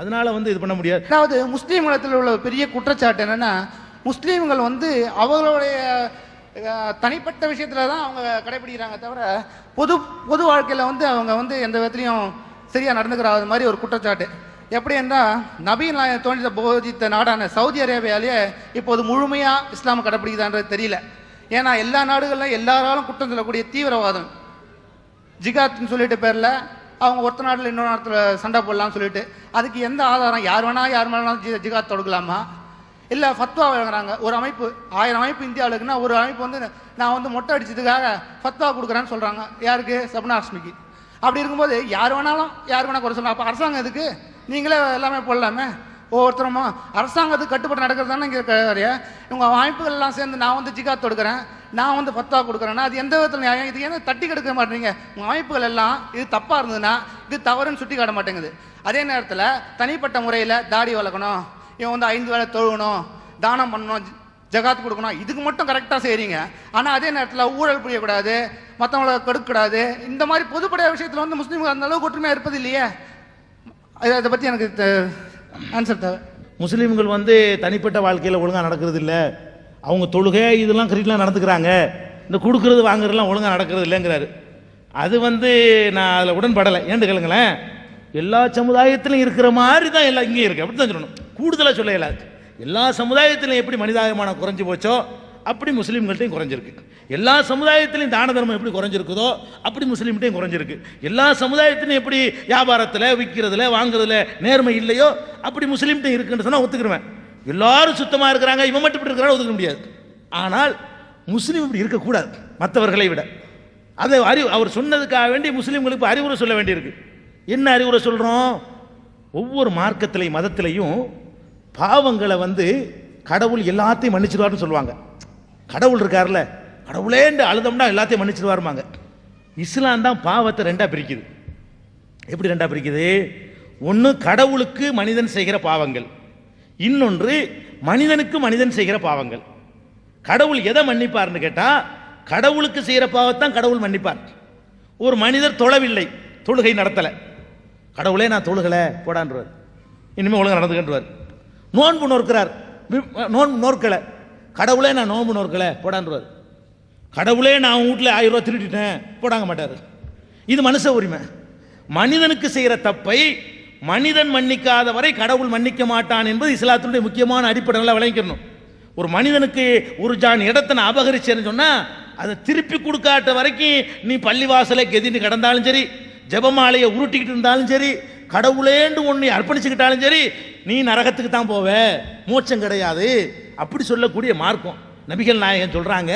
அதனால வந்து இது பண்ண முடியாது. அதாவது முஸ்லீம் மதத்தில் உள்ள பெரிய குற்றச்சாட்டு என்னன்னா முஸ்லீம்கள் வந்து அவங்களுடைய தனிப்பட்ட விஷயத்துல தான் அவங்க கடைபிடிக்கிறாங்க தவிர பொது பொது வாழ்க்கையில் வந்து அவங்க வந்து எந்த விதத்துலையும் சரியா நடந்துக்கிறாத மாதிரி ஒரு குற்றச்சாட்டு. எப்படி என்றால் நபீன் நாயகம் போதித்த நாடான சவுதி அரேபியாலேயே இப்போது முழுமையா இஸ்லாம் கடைபிடிக்குதான்றது தெரியல. ஏன்னா எல்லா நாடுகளிலும் எல்லாராலும் குற்றம் சொல்லக்கூடிய தீவிரவாதம். ஜிகாத்னு சொல்லிட்டு பேரில் அவங்க ஒருத்த நாட்டில் இன்னொரு நாட்டில் சண்டை போடலாம்னு சொல்லிட்டு அதுக்கு எந்த ஆதாரம் யார் வேணா யார் வேணாலும் ஜி ஜிகாத் தொடுக்கலாமா? இல்லை ஃபத்வா வழங்குறாங்க. ஒரு அமைப்பு ஆயிரம் அமைப்பு இந்தியாவில் இருக்குன்னா ஒரு அமைப்பு வந்து நான் வந்து மொட்டை அடிச்சதுக்காக ஃபத்வா கொடுக்குறேன்னு சொல்கிறாங்க யாருக்கு? சப்னா ஹாஷ்மிக்கு. அப்படி இருக்கும்போது யார் வேணாலும் யார் வேணால் குறை சொல்லலாம். அப்போ அரசாங்கம் எதுக்கு? நீங்களே எல்லாமே போடலாமே. ஒவ்வொருத்தருமா அரசாங்கத்துக்கு கட்டுப்பட்டு நடக்கிறது தானே இங்கே இவங்க அமைப்புகள் எல்லாம் சேர்ந்து நான் வந்து ஜிகாத் தொடுக்கிறேன். நான் வந்து பத்தா கொடுக்குறேன்னா அது எந்த விதத்தில் நியாயம்? இது ஏன் தட்டி கெடுக்க மாட்டேறீங்க உங்கள் அமைப்புகள் எல்லாம் இது தப்பாக இருந்ததுன்னா இது தவறுன்னு சுட்டி காட்ட மாட்டேங்குது. அதே நேரத்தில் தனிப்பட்ட முறையில் தாடி வளர்க்கணும். இவன் வந்து ஐந்து வேளை தொழுகணும். தானம் பண்ணணும். ஜகாத் கொடுக்கணும். இதுக்கு மட்டும் கரெக்டாக செய்கிறீங்க ஆனால் அதே நேரத்தில் ஊழல் புரியக்கூடாது. மற்றவங்கள கெடுக்கக்கூடாது. இந்த மாதிரி பொதுப்படையாக விஷயத்தில் வந்து முஸ்லீம்கள் அந்த அளவுக்கு ஒற்றுமையாக இருப்பது இல்லையே? அதை அதை பற்றி எனக்கு ஆன்சர் தேவை. முஸ்லீம்கள் வந்து தனிப்பட்ட வாழ்க்கையில் ஒழுங்காக நடக்கிறது இல்லை. அவங்க தொழுகை இதெல்லாம் கரெக்டாக நடந்துக்கிறாங்க. இந்த கொடுக்கறது வாங்குறதுலாம் ஒழுங்காக நடக்கிறது இல்லைங்கிறாரு. அது வந்து நான் அதில் உடன்படலை. ஏன்னு கேளுங்களேன்? எல்லா சமுதாயத்திலும் இருக்கிற மாதிரி தான் எல்லாம் இங்கேயும் இருக்குது அப்படி தான் சொல்லணும். கூடுதலாக சொல்ல இயலாது. எல்லா சமுதாயத்திலும் எப்படி மனிதாபிமானம் குறைஞ்சி போச்சோ அப்படி முஸ்லீம்கள்ட்டையும் குறைஞ்சிருக்கு. எல்லா சமுதாயத்திலையும் தான தர்மம் எப்படி குறைஞ்சிருக்குதோ அப்படி முஸ்லீம்கிட்டையும் குறைஞ்சிருக்கு. எல்லா சமுதாயத்திலையும் எப்படி வியாபாரத்தில் விற்கிறதுல வாங்குறதுல நேர்மை இல்லையோ அப்படி முஸ்லீம்கிட்டையும் இருக்குன்னு சொன்னால் ஒத்துக்கிடுவேன் எல்லாரும் சுத்தமாக இருக்கிறாங்க இவன் மட்டும் இப்படி இருக்கிறாங்க ஒதுக்க முடியாது. ஆனால் முஸ்லீம் இப்படி இருக்கக்கூடாது மற்றவர்களை விட. அதை அறிவு அவர் சொன்னதுக்காக வேண்டி முஸ்லீம்களுக்கு அறிவுரை சொல்ல வேண்டியிருக்கு. என்ன அறிவுரை சொல்கிறோம் ஒவ்வொரு மார்க்கத்திலையும் மதத்திலையும் பாவங்களை வந்து கடவுள் எல்லாத்தையும் மன்னிச்சிடுவார்னு சொல்லுவாங்க. கடவுள் இருக்கார்ல கடவுளேண்டு அழுதம்னா எல்லாத்தையும் மன்னிச்சிடுவாருமாங்க இஸ்லாம் தான் பாவத்தை ரெண்டாக பிரிக்குது. எப்படி ரெண்டாக பிரிக்குது? ஒன்று கடவுளுக்கு மனிதன் செய்கிற பாவங்கள். இன்னொன்று மனிதனுக்கு மனிதன் செய்கிற பாவங்கள். கடவுள் எதை மன்னிப்பார்னு கேட்டால் கடவுளுக்கு செய்கிற பாவத்தான் கடவுள் மன்னிப்பார். ஒரு மனிதர் தொழவில்லை தொழுகை நடத்தலை. கடவுளே நான் தொழுகலை போடான்றார் இனிமேல் ஒழுங்கு நடந்துக்கின்றார் நோன்பு நோக்கிறார் நோன்பு நோக்கலை கடவுளே நான் நோன்பு நோக்கலை போடான்றார் கடவுளே நான் உன் வீட்டில் ஆயிரம் ரூபா திருடிட்டேன் போடாங்க மாட்டார். இது மனுஷ உரிமை. மனிதனுக்கு செய்கிற தப்பை மனிதன் மன்னிக்காத வரை கடவுள் மன்னிக்க மாட்டான் என்பது இஸ்லாத்தினுடைய முக்கியமான அடிப்படையில் விளங்கிக்கணும். ஒரு மனிதனுக்கு ஒரு ஜான் இடத்தை நான் அபகரிச்சேன்னு சொன்னால் அதை திருப்பி கொடுக்காட்ட வரைக்கும் நீ பள்ளிவாசலை கெதின்னு கிடந்தாலும் சரி ஜெபமாலையை உருட்டிக்கிட்டு இருந்தாலும் சரி கடவுளேண்டு ஒன்று அர்ப்பணிச்சுக்கிட்டாலும் சரி நீ நரகத்துக்கு தான் போவ. மோட்சம் கிடையாது. அப்படி சொல்லக்கூடிய மார்க்கம். நபிகள் நாயகன் சொல்கிறாங்க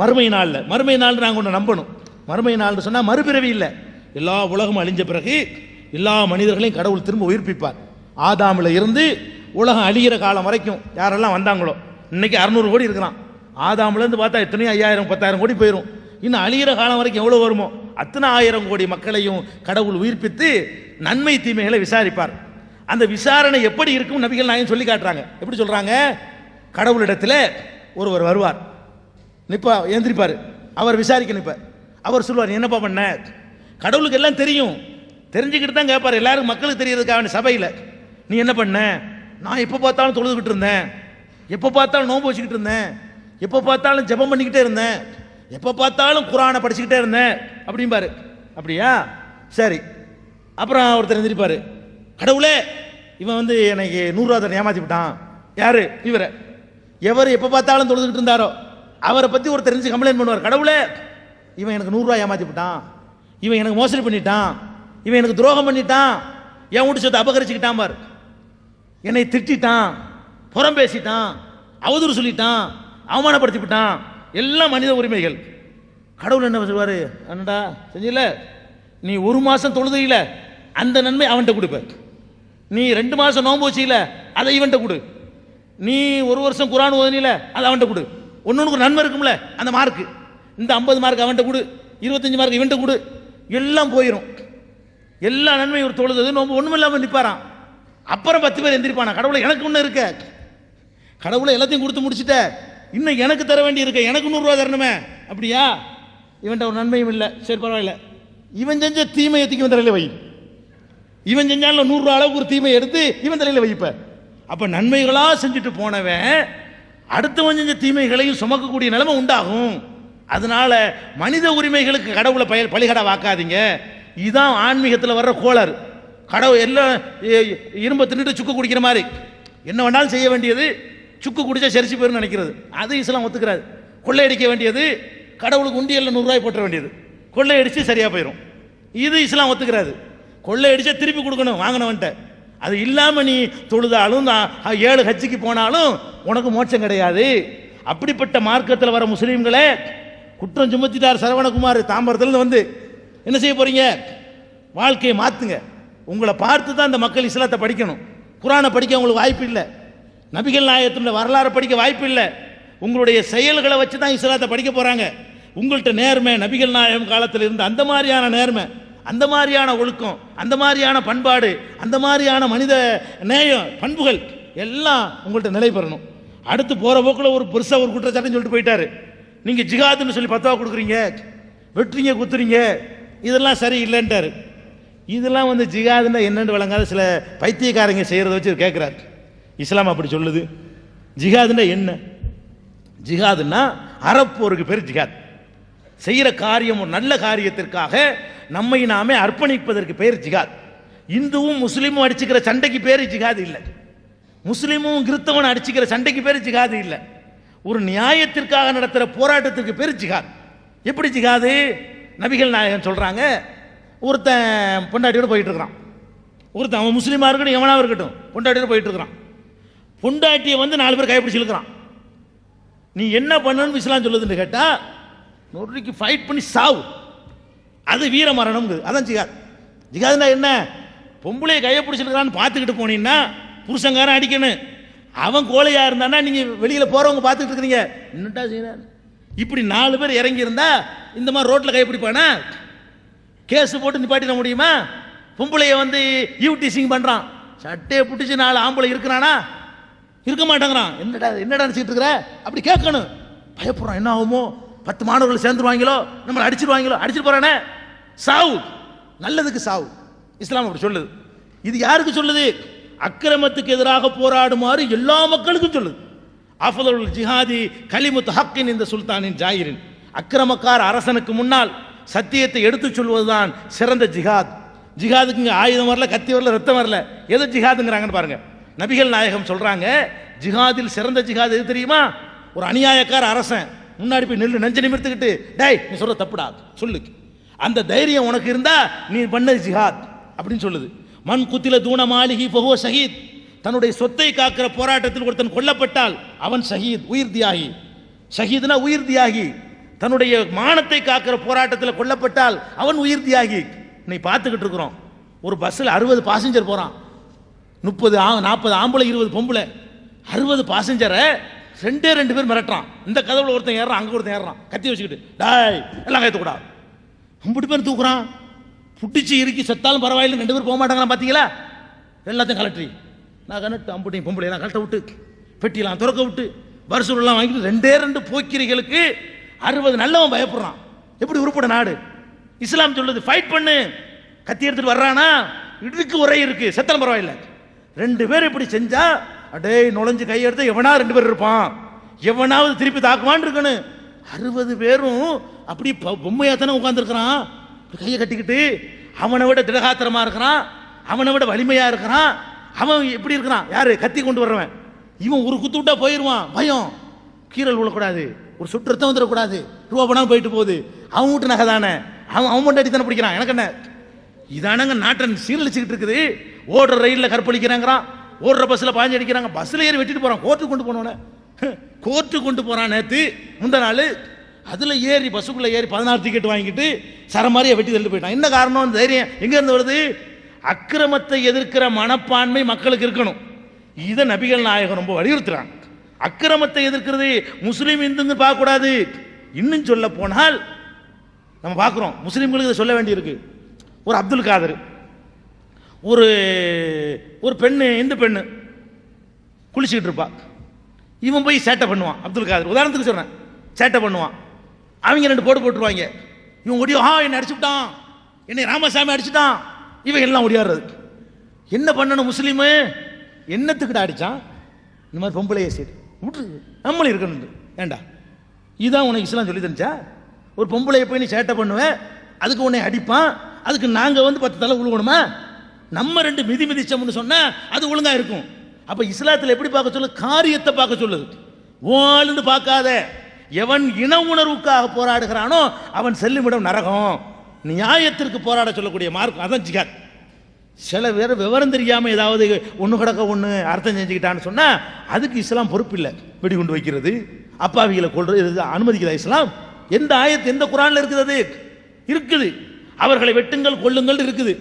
மறுமை நாளில் மறுமை நாள் நாங்கள் ஒன்று நம்பணும். மறுமை நாள்னு சொன்னால் மறுபிறவி இல்லை. எல்லா உலகமும் அழிஞ்ச பிறகு எல்லா மனிதர்களையும் கடவுள் திரும்ப உயிர்ப்பிப்பார். ஆதாமில் இருந்து உலகம் அழிகிற காலம் வரைக்கும் யாரெல்லாம் வந்தாங்களோ இன்னைக்கு அறநூறு கோடி இருக்கிறான் ஆதாம்ல இருந்து பார்த்தா எத்தனையோ ஐயாயிரம் பத்தாயிரம் கோடி போயிடும் இன்னும் அழிகிற காலம் வரைக்கும் எவ்வளோ வருமோ அத்தனை ஆயிரம் கோடி மக்களையும் கடவுள் உயிர்ப்பித்து நன்மை தீமைகளை விசாரிப்பார். அந்த விசாரணை எப்படி இருக்கும் நபிகள் நாயகம் சொல்லி காட்டுறாங்க. எப்படி சொல்கிறாங்க கடவுளிடத்தில் ஒருவர் வருவார். நிற்பா எந்திரிப்பார் அவர் விசாரிக்க நிற்பார் அவர் சொல்லுவார் என்னப்பா பண்ண? கடவுளுக்கு எல்லாம் தெரியும். தெரிஞ்சுக்கிட்டு தான் கேட்பார் எல்லாரும் மக்களுக்கு தெரியறதுக்காக சபையில். நீ என்ன பண்ண? நான் எப்போ பார்த்தாலும் தொழுதுகிட்டு இருந்தேன். எப்போ பார்த்தாலும் நோன்பு வச்சுக்கிட்டு இருந்தேன். எப்போ பார்த்தாலும் ஜெபம் பண்ணிக்கிட்டே இருந்தேன். எப்போ பார்த்தாலும் குரானை படிச்சுக்கிட்டே இருந்தேன். அப்படிம்பாரு. அப்படியா? சரி. அப்புறம் ஒருத்தர் எழுந்திருப்பார் கடவுளே இவன் வந்து எனக்கு நூறுரூவா தர ஏமாத்தி விட்டான். யார்? இவரை. எவர் எப்போ பார்த்தாலும் தொழுதுகிட்டு இருந்தாரோ அவரை பற்றி ஒரு தெரிஞ்சு கம்ப்ளைண்ட் பண்ணுவார். கடவுளே இவன் எனக்கு நூறுரூவா ஏமாத்தி விட்டான். இவன் எனக்கு மோசடி பண்ணிட்டான். இவன் எனக்கு துரோகம் பண்ணிட்டான். என் வீட்டு சொத்தை அபகரிச்சுக்கிட்டான் பாரு. என்னை திட்டிட்டான். புறம் பேசிட்டான். அவதூறு சொல்லிட்டான். அவமானப்படுத்தி விட்டான் எல்லாம் மனித உரிமைகள். கடவுள் என்ன சொல்வாரு அண்ணடா செஞ்சில? நீ ஒரு மாசம் தொழுதையில அந்த நன்மை அவன்கிட்ட கொடுப்ப நீ ரெண்டு மாசம் நோன்பு வச்சில அதை இவன்கிட்ட கொடு. நீ ஒரு வருஷம் குரான் ஓதனில அதை அவன்கிட்ட கொடு. ஒன்னொன்று ஒரு நன்மை இருக்கும்ல அந்த மார்க் இந்த ஐம்பது மார்க் அவன்கிட்ட கொடு. இருபத்தஞ்சு மார்க் இவன்கிட்ட கொடு. எல்லாம் போயிடும் எல்லா நன்மையும் ஒரு தொழுது. நோம்பு ஒண்ணும் இல்லாம நிப்பாராம். அப்புறம் பத்து பேர் எந்திரிப்பானா? கடவுளை எனக்கு ஒன்று இருக்க. கடவுளை எல்லாத்தையும் கொடுத்து முடிச்சுட்ட. இன்னும் எனக்கு தர வேண்டி இருக்க. எனக்கு நூறுரூவா தரணுமே. அப்படியா? இவன்ட்ட ஒரு நன்மையும் இல்லை. சரி பரவாயில்ல. இவன் செஞ்ச தீமையை தூக்கி வந்து வை. இவன் செஞ்சாலும் நூறுரூவா அளவுக்கு ஒரு தீமை எடுத்து இவன் தலையில் வைப்ப அப்போ நன்மைகளாக செஞ்சுட்டு போனவன் அடுத்தவன் செஞ்ச தீமைகளையும் சுமக்கக்கூடிய நிலைமை உண்டாகும். அதனால மனித உரிமைகளுக்கு கடவுளை பய பலிகடை வாக்காதீங்க. இதுதான் ஆன்மீகத்தில் வர்ற கோளாறு. கடவுள் எல்லாம் இரும்பை இரும்ப தின்னுட்டு சுக்கு குடிக்கிற மாதிரி. என்ன வேணாலும் செய்ய வேண்டியது சுக்கு குடிச்சா சரிச்சு போயிரும் நினைக்கிறது. அது இஸ்லாம் ஒத்துக்கிறாது. கொள்ளையடிக்க வேண்டியது கடவுளுக்கு உண்டியல்ல நூறுரூவாய் போட்ட வேண்டியது. கொள்ளையடிச்சு சரியாக போயிடும் இது இஸ்லாம் ஒத்துக்கிறாது. கொள்ளையடிச்சா திருப்பி கொடுக்கணும் வாங்கினவன்ட்ட அது இல்லாமல் நீ தொழுதாலும் நான் ஏழு ஹஜ்ஜிக்கு போனாலும் உனக்கு மோட்சம் கிடையாது. அப்படிப்பட்ட மார்க்கத்தில் வர முஸ்லீம்களே குற்றம் சுமத்திட்டார் சரவணகுமார் தாம்பரத்துலேருந்து வந்து என்ன செய்ய போறீங்க? வாழ்க்கையை மாத்துங்க. உங்களை பார்த்து தான் இந்த மக்கள் இஸ்லாத்தை படிக்கணும். குரானை படிக்க உங்களுக்கு வாய்ப்பு இல்லை. நபிகள் நாயகத்தினுடைய வரலாறு படிக்க வாய்ப்பு இல்லை. உங்களுடைய செயல்களை வச்சு தான் இஸ்லாத்தை படிக்க போறாங்க. உங்கள்கிட்ட நேர்மை நபிகள் நாயகம் காலத்தில் இருந்து அந்த மாதிரியான நேர்மை அந்த மாதிரியான ஒழுக்கம் அந்த மாதிரியான பண்பாடு அந்த மாதிரியான மனித நேயம் பண்புகள் எல்லாம் உங்கள்கிட்ட நிலை பெறணும். அடுத்து போற போக்கில் ஒரு பெருசாக ஒரு குற்றச்சாட்டுன்னு சொல்லிட்டு போயிட்டாரு. நீங்க ஜிகாதுன்னு சொல்லி பத்துவா கொடுக்குறீங்க. வெட்டுறீங்க குத்துறீங்க. இதெல்லாம் சரி சரியில்லைன்ட்டாரு. இதெல்லாம் வந்து ஜிகாதுன்னா என்னன்னு விளங்காத சில பைத்தியக்காரங்க செய்கிறத வச்சு கேட்குறாரு இஸ்லாம் அப்படி சொல்லுது. ஜிகாதுன்னா என்ன? ஜிகாதுன்னா அறப்போருக்கு பேர் ஜிகாத் செய்கிற காரியம் ஒரு நல்ல காரியத்திற்காக நம்மை நாமே அர்ப்பணிப்பதற்கு பேர் ஜிகாத் இந்துவும் முஸ்லீமும் அடிச்சுக்கிற சண்டைக்கு பேர் ஜிகாது இல்லை. முஸ்லீமும் கிறிஸ்தவன் அடிச்சுக்கிற சண்டைக்கு பேர் ஜிகாது இல்லை. ஒரு நியாயத்திற்காக நடத்துகிற போராட்டத்திற்கு பேர் ஜிகாத் எப்படி ஜிகாது நபிகள் நாயகன் சொல்கிறாங்க ஒருத்தன் பொண்டாட்டியோட போயிட்டு இருக்கிறான் ஒருத்தன் அவன் முஸ்லீமாக இருக்கட்டும் எவனா இருக்கட்டும் பொண்டாட்டியோட போயிட்டு இருக்கிறான் பொண்டாட்டியை வந்து நாலு பேர் கைப்பிடிச்சு இழுக்கிறான். நீ என்ன பண்ணணும்னு இஸ்லாம் சொல்லுதுன்னு கேட்டால் நொறுக்கு ஃபைட் பண்ணி சாவு. அது வீர மரணம்ங்குது அதான் ஜிகாத் ஜிகாதுனா என்ன? பொம்பளையை கையை பிடிச்சிருக்கிறான்னு பார்த்துக்கிட்டு போனீங்கன்னா புருஷங்காரன் அடிக்கணும். அவன் கோழையாக இருந்தானா நீங்கள் வெளியில் போகிறவங்க பார்த்துக்கிட்டு இருக்கிறீங்க. என்னட்டா செய்யறாரு இப்படி நாலு பேர் இறங்கியிருந்தா இந்த மாதிரி ரோட்டில் கை கேஸு போட்டு நிப்பாட்டிட முடியுமா? பொம்பளைய வந்து யூடிசிங் பண்ணுறான் சட்டையை பிடிச்சி நாலு ஆம்பளை இருக்கிறானா? இருக்க மாட்டேங்கிறான். என்னடா என்னடா நினச்சிட்டு இருக்கிற? அப்படி கேட்கணும். பயப்படுறான். என்ன ஆகுமோ? பத்து மாணவர்கள் சேர்ந்துருவாங்களோ? நம்மளை அடிச்சிருவாங்களோ? அடிச்சிட்டு போகிறானே சாவு. நல்லதுக்கு சாவு. இஸ்லாம் அப்படி சொல்லுது. இது யாருக்கு சொல்லுது? அக்கிரமத்துக்கு எதிராக போராடுமாறு எல்லா மக்களுக்கும் சொல்லுது. அஃபதுல் ஜிஹாதி கலிமுத் ஹக்கின் இந்த சுல்தானின் ஜாயிரின். அக்கிரமக்கார அரசனுக்கு முன்னால் சத்தியத்தை எடுத்துச் சொல்வதுதான் சிறந்த ஜிஹாத். ஜிஹாதுக்குங்க ஆயுதம் வரல கத்தி வரல ரத்தம் வரல. எது ஜிஹாதுங்கிறாங்கன்னு பாருங்க. நபிகள் நாயகம் சொல்றாங்க ஜிஹாதில் சிறந்த ஜிஹாத் எது தெரியுமா? ஒரு அநியாயக்கார அரசன் முன்னாடி போய் நெல் நெஞ்சு நிமிர்த்துக்கிட்டு டேய் நீ சொல்ற தப்புடா சொல்லு. அந்த தைரியம் உனக்கு இருந்தா நீ பண்ணது ஜிஹாத். அப்படின்னு சொல்லுது. மண் குத்தில தூண மாளிகி பகுவ சஹீத் தன்னுடைய சொத்தை காக்கிற போராட்டத்தில் ஒருத்தன் கொல்லப்பட்டால் அவன் ஷஹீத் உயிர் தியாகி ஷஹீத்னா உயிர் தியாகி தன்னுடைய மானத்தை காக்கிற போராட்டத்தில் கொல்லப்பட்டால் அவன் உயிர் தியாகி நீ பார்த்துக்கிட்டு இருக்கிறோம். ஒரு பஸ்ஸில் அறுபது பாசஞ்சர் போகிறான் முப்பது நாற்பது ஆம்பளை இருபது பொம்பளை. அறுபது பாசஞ்சரை ரெண்டே ரெண்டு பேர் மிரட்டுறான். இந்த கதவுல ஒருத்தன் ஏறுறான் அங்கே ஒருத்தன் ஏறுறான். கத்தி வச்சுக்கிட்டு டாய் எல்லாம் கைத்து அம்பிட்டு கும்பிட்டு பேர் தூக்குறான். புட்டிச்சு இறுக்கி செத்தாலும் பரவாயில்லை ரெண்டு பேர் போக மாட்டாங்களா பார்த்தீங்களா எல்லாத்தையும் கலட்டி நான் கணட்டு அம்புட்டையும் பொம்பளையெல்லாம் கழட்ட விட்டு பெட்டியெல்லாம் திறக்க விட்டு வருஷம்லாம் வாங்கிட்டு ரெண்டே ரெண்டு போக்கிரிகளுக்கு அறுபது நல்லவன் பயப்படுறான். எப்படி உருப்பட நாடு? இஸ்லாம் சொல்லுது ஃபைட் பண்ணு. கத்தி எடுத்துட்டு வர்றானா? இடுக்கு உரை இருக்கு செத்தலம் பரவாயில்லை. ரெண்டு பேர் இப்படி செஞ்சா அடே நுழைஞ்சு கையெடுத்து எவனா ரெண்டு பேர் இருப்பான்? எவனாவது திருப்பி தாக்குவான் இருக்கணும். அறுபது பேரும் அப்படி பொம்மையா தானே உட்காந்துருக்கிறான் கையை கட்டிக்கிட்டு அவனை விட திடகாத்திரமா இருக்கிறான் அவனை விட வலிமையா இருக்கிறான். அவன் எப்படி இருக்கிறான்? யாரு? கத்தி கொண்டு வர்றவன். இவன் ஒரு குத்து விட்டா போயிடுவான் பயம். கீரல் விழக்கூடாது. ஒரு சுற்றுத்தம் வந்துடக்கூடாது. ரூபா பணம் போயிட்டு போகுது. அவன் வீட்டு நகை தானே. அவன் அவன் மட்டும் தானே பிடிக்கிறான். எனக்கு என்ன? இதானங்க நாட்டன் சீரழிச்சுக்கிட்டு இருக்குது. ஓடுற ரயிலில் கற்பழிக்கிறாங்கிறான். ஓடுற பஸ்ஸில் பாஞ்சு அடிக்கிறாங்க. பஸ்ஸில் ஏறி வெட்டிட்டு போகிறான் கோர்ட்டுக்கு கொண்டு போனவன. கோர்ட்டு கொண்டு போகிறான் நேற்று முந்த நாள். அதில் ஏறி பஸ்ஸுக்குள்ளே ஏறி பதினாறு டிக்கெட் வாங்கிட்டு சர மாதிரியே வெட்டி தள்ளிட்டு போயிட்டான். என்ன காரணம்? அந்த தைரியம். எங்கேருந்து வருது? அக்கிரமத்தை எதிர்க்கிற மனப்பான்மை மக்களுக்கு இருக்கணும். இதை நபிகள் நாயகம் ரொம்ப வலியுறுத்துறாங்க. அக்கிரமத்தை எதிர்க்கிறது முஸ்லீம் இந்துன்னு பார்க்கக்கூடாது. இன்னும் சொல்ல போனால் நம்ம பார்க்குறோம் முஸ்லீம்களுக்கு இதை சொல்ல வேண்டியிருக்கு. ஒரு அப்துல் காதர் ஒரு ஒரு பெண்ணு இந்து பெண்ணு குளிச்சுக்கிட்டு இருப்பா. இவன் போய் சேட்டை பண்ணுவான் அப்துல் காதர். உதாரணத்துக்கு சொல்கிறேன் சேட்டை பண்ணுவான். அவங்க ரெண்டு போட்டு போட்டுருவாங்க. இவன் ஒடியோ ஆ என்னை அடிச்சுட்டான். என்னை ராமசாமி அடிச்சுட்டான். இவன் எல்லாம் ஒடியாடுறது என்ன பண்ணணும் முஸ்லீமு? என்னத்துக்கிட்ட அடிச்சான்? இந்த மாதிரி பொம்பளைய சரி விட்டு நம்மளும் இருக்கணும் ஏண்டா? இதுதான் உனக்கு இஸ்லாம் சொல்லி தந்துச்சா? ஒரு பொம்பளையை போய் நீ சேட்டை பண்ணுவேன் அதுக்கு உன்னை அடிப்பான்? அதுக்கு நாங்கள் வந்து பத்து தலை உழுகணுமா? நம்ம ரெண்டு மிதி மிதிச்சோம்னு சொன்னால் அது ஒழுங்காக இருக்கும். அப்போ இஸ்லாத்தில் எப்படி பார்க்க சொல்லு? காரியத்தை பார்க்க சொல்லுது ஓளுன்னு பார்க்காத. எவன் இன உணர்வுக்காக போராடுகிறானோ அவன் செல்லுமிடம் நரகம். நியாயத்திற்கு போராட சொல்லக்கூடிய மார்க் அதான் ஜிகாத் சில பேர் விவரம் தெரியாமல் ஏதாவது ஒன்று கிடக்க ஒன்று அர்த்தம் செஞ்சுக்கிட்டான்னு சொன்னால் அதுக்கு இஸ்லாம் பொறுப்பு இல்லை வெடிகுண்டு வைக்கிறது அப்பாவிகளை கொள்றது அனுமதிக்கிறதா இஸ்லாம். எந்த ஆயத்து எந்த குரானில் இருக்குது இருக்குது. அவர்களை வெட்டுங்கள் கொள்ளுங்கள் இருக்குது.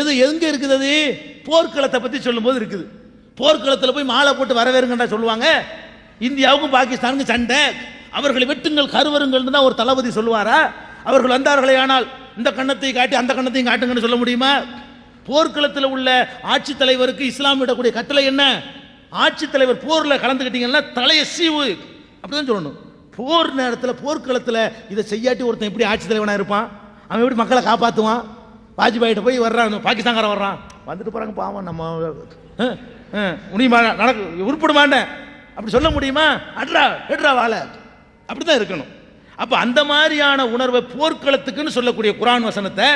எது எங்கே இருக்குது போர்க்களத்தை பற்றி சொல்லும்போது இருக்குது. போர்க்களத்தில் போய் மாலை போட்டு வரவேறுங்கண்டா சொல்லுவாங்க. இந்தியாவுக்கும் பாகிஸ்தானுக்கும் சண்டை. அவர்களை வெட்டுங்கள் கருவருங்கள்னு தான் ஒரு தளபதி சொல்லுவாரா? அவர்கள் வந்தார்களே ஆனால் இந்த கண்ணத்தை காட்டி அந்த கண்ணத்தையும் காட்டுங்கன்னு சொல்ல முடியுமா? போர்க்களத்தில் உள்ள ஆட்சித் தலைவருக்கு இஸ்லாம் விடக்கூடிய கட்டளை என்ன? ஆட்சித் தலைவர் போர்ல கலந்துக்கிட்டீங்கன்னா தலையை சீவு. அப்படிதான் சொல்லணும். போர் நேரத்தில் போர்க்களத்தில் இதை செய்யாட்டி ஒருத்தன் எப்படி ஆட்சித்தலைவனாக இருப்பான்? அவன் எப்படி மக்களை காப்பாற்றுவான் வாஜ்பாயிட்ட போய் வர்றான் பாகிஸ்தான்காரன் வர்றான். வந்துட்டு போகிறாங்க பாவம் நம்ம அஹ், அஹ், முடியுமா உருப்பிட மாட்டேன் அப்படி சொல்ல முடியுமா? அட்ரா எடுறா வாழ அப்படிதான் இருக்கணும். அப்ப அந்த மாதிரியான உணர்வை போர்க்களத்துக்குன்னு சொல்லக்கூடிய குரான் வசனத்தை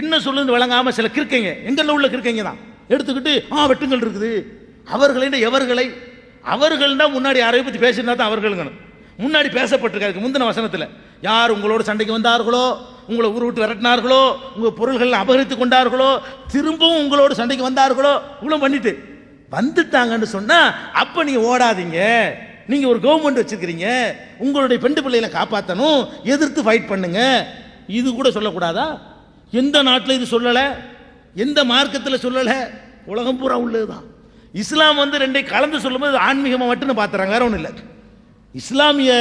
என்ன சொல்லுன்னு விளங்காம சில கிறுக்கைங்க எங்களில் உள்ள கிறுக்கைங்க தான். எடுத்துக்கிட்டு ஆ வெட்டுங்கள் இருக்குது. அவர்களை எவர்களை அவர்கள் தான் முன்னாடி யாரையும் பத்தி பேசியிருந்தா தான் அவர்களுங்க முன்னாடி பேசப்பட்டிருக்காரு முந்தின வசனத்தில். யார் உங்களோட சண்டைக்கு வந்தார்களோ உங்களை ஊர் விட்டு விரட்டினார்களோ உங்க பொருள்கள் அபகரித்து கொண்டார்களோ திரும்பவும் உங்களோட சண்டைக்கு வந்தார்களோ இவ்வளவு பண்ணிட்டு. வந்துட்டாங்கன்னு சொன்னா அப்ப நீங்கள் ஓடாதீங்க. நீங்க ஒரு கவர்மெண்ட் வச்சிருக்கிறீங்க உங்களுடைய பெண்டு பிள்ளைகளை காப்பாற்றணும் எதிர்த்து ஃபைட் பண்ணுங்க. இது கூட சொல்லக்கூடாதா? எந்த நாட்டில் இது சொல்லலை? எந்த மார்க்கத்தில் சொல்லலை? உலகம் பூரா உள்ளதுதான். இஸ்லாம் வந்து ரெண்டையும் கலந்து சொல்லும்போது ஆன்மீகமாக மட்டும்னு பார்த்துறாங்க வேற ஒன்றும் இல்லை. இஸ்லாமிய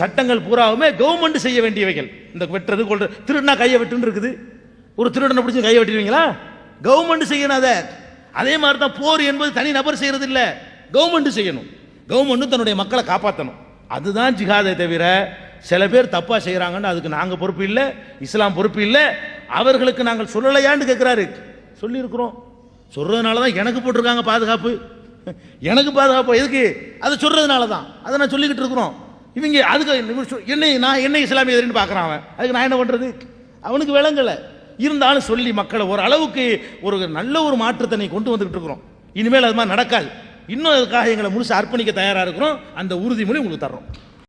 சட்டங்கள் பூராவுமே கவர்மெண்ட் செய்ய வேண்டியவைகள். இந்த வெட்டுறது கொள்ற திருடனா கையை வெட்டுன்னு இருக்குது. ஒரு திருடனை பிடிச்சி கையை வெட்டிடுவீங்களா? கவர்மெண்ட் செய்யணும் அதை. அதே மாதிரி தான் போர் என்பது தனி நபர் செய்யறது இல்லை கவர்மெண்ட் செய்யணும். கவர்மெண்ட்டும் தன்னுடைய மக்களை காப்பாற்றணும் அதுதான் ஜிஹாதை தவிர சில பேர் தப்பாக செய்கிறாங்கன்னு அதுக்கு நாங்கள் பொறுப்பு இல்லை இஸ்லாம் பொறுப்பு இல்லை. அவர்களுக்கு நாங்கள் சொல்லலையான்னு கேட்குறாரு சொல்லியிருக்கிறோம். சொல்கிறதுனால தான் எனக்கு போட்டிருக்காங்க பாதுகாப்பு. எனக்கு பாதுகாப்பு எதுக்கு? அதை சொல்கிறதுனால தான் அதை நான் சொல்லிக்கிட்டு இருக்கிறோம். இவங்க அதுக்கு சொ- என்னை நான் என்ன இஸ்லாமிய எதிரின்னு பார்க்குறான் அவன். அதுக்கு நான் என்ன பண்ணுறது அவனுக்கு விளங்கலை. இருந்தாலும் சொல்லி மக்களை ஓரளவுக்கு ஒரு நல்ல ஒரு மாற்றத்தை நீ கொண்டு வந்துக்கிட்டு இருக்கிறோம். இனிமேல் அது மாதிரி நடக்காது. இன்னும் அதுக்காக எங்களை முழுசு அர்ப்பணிக்க தயாராக இருக்கிறோம். அந்த உறுதிமொழி உங்களுக்கு தர்றோம்.